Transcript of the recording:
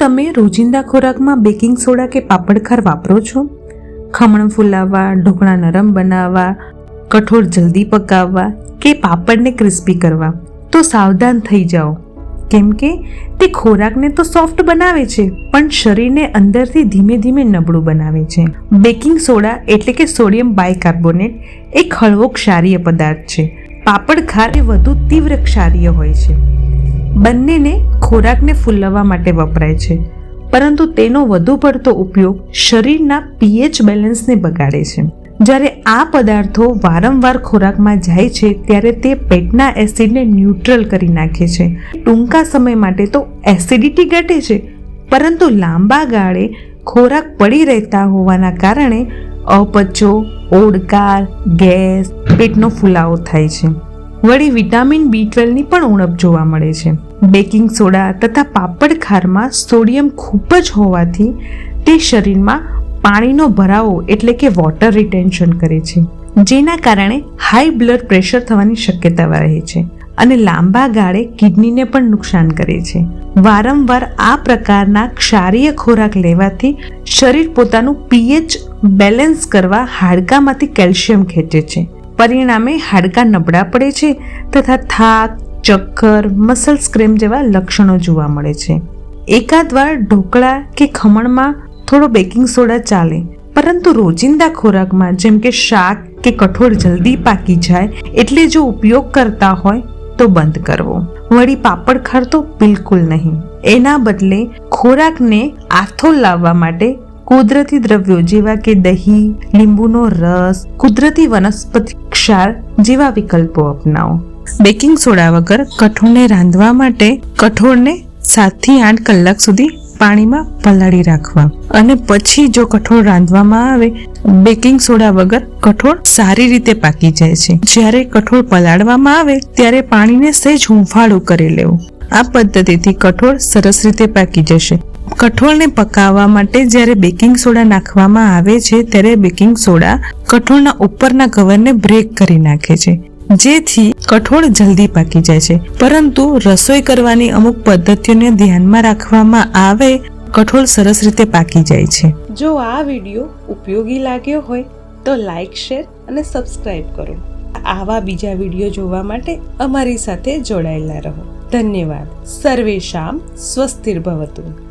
તમે રોજિંદા ખોરાકમાં બેકિંગ સોડા કે પાપડખાર વાપરો છો? ખમણ ફૂલાવવા, ઢોકળા નરમ બનાવવા, કઠોળ જલ્દી પકાવવા કે પાપડને ક્રિસ્પી કરવા? તો સાવધાન થઈ જાઓ. કેમ કે તે ખોરાકને તો સોફ્ટ બનાવે છે, પણ શરીરને અંદરથી ધીમે ધીમે નબળું બનાવે છે. બેકિંગ સોડા એટલે કે સોડિયમ બાયકાર્બોનેટ એક હળવો ક્ષારીય પદાર્થ છે. પાપડ ખાર એ વધુ તીવ્ર ક્ષારીય હોય છે. બંનેને ખોરાકને ફૂલવવા માટે વપરાય છે. પરંતુ તેનો વધુ પડતો ઉપયોગ શરીરના પીએચ બેલેન્સને બગાડે છે. જ્યારે આ પદાર્થો વારંવાર ખોરાકમાં જાય છે, ત્યારે તે પેટના એસિડને ન્યુટ્રલ કરી નાખે છે. ટૂંકા સમય માટે તો એસિડિટી ઘટે છે, પરંતુ લાંબા ગાળે ખોરાક પડી રહેતા હોવાના કારણે અપચો, ઓડકાર, ગેસ, પેટનો ફુલાવો થાય છે. વળી વિટામિન બી ટ્વેલ્વની પણ ઉણપ જોવા મળે છે. બેકિંગ સોડા તથા પાપડ ખારમાં સોડિયમ ખૂબ જ હોવાથી તે શરીરમાં પાણીનો ભરાવો એટલે કે વોટર રિટેન્શન કરે છે, જેના કારણે હાઈ બ્લડ પ્રેશર થવાની શક્યતા રહે છે અને લાંબા ગાળે કિડનીને પણ નુકસાન કરે છે. વારંવાર આ પ્રકારના ક્ષારીય ખોરાક લેવાથી શરીર પોતાનું પીએચ બેલેન્સ કરવા હાડકામાંથી કેલ્શિયમ ખેંચે છે. પરિણામે હાડકાં નબળા પડે છે તથા થાક, ચક્કર મસલ સ્ક્રેમ જેવા લક્ષણો જોવા મળે છે. એકાદ વાર ઢોકળા કે ખમણમાં થોડો બેકિંગ સોડા ચાલે, પરંતુ રોજિંદા ખોરાકમાં જેમ કે શાક કે કઠોળ જલ્દી પાકી જાય એટલે જો ઉપયોગ કરતા હોય તો બંધ કરવો. વળી પાપડ ખાર તો બિલકુલ નહીં. એના બદલે ખોરાકને આથો લાવવા માટે કુદરતી દ્રવ્યો જેવા કે દહીં, લીંબુનો રસ, કુદરતી વનસ્પતિ, ક્ષાર જેવા વિકલ્પો અપનાવો. બેકિંગ સોડા વગર કઠોળને રાંધવા માટે કઠોળને સાતથી આઠ કલાક સુધી પાણીમાં પલાળી રાખવા. અને પછી જો કઠોળ રાંધવામાં આવે, બેકિંગ સોડા વગર કઠોળ સારી રીતે પાકી જાય છે. જ્યારે કઠોળ પલાળવામાં આવે, ત્યારે પાણીને સહેજ હુંફાળું કરી લેવું. આ પદ્ધતિથી કઠોળ સરસ રીતે પાકી જશે. કઠોળને પકાવવા માટે જ્યારે બેકિંગ સોડા નાખવામાં આવે છે, ત્યારે બેકિંગ સોડા કઠોળના ઉપરના કવરને બ્રેક કરી નાખે છે, જેથી કઠોળ જલ્દી પાકી જાય છે. પરંતુ રસોઈ કરવાની અમુક પદ્ધતિઓને ધ્યાનમાં રાખવામાં આવે, કઠોળ સરસ રીતે પાકી જાય છે. જો આ વીડિયો ઉપયોગી લાગ્યો હોય, તો લાઈક, શેર અને સબસ્ક્રાઈબ કરો. આવા બીજા વીડિયો જોવા માટે અમારી સાથે જોડાયેલા રહો. ધન્યવાદ. સર્વેશામ સ્વસ્તિર ભવતું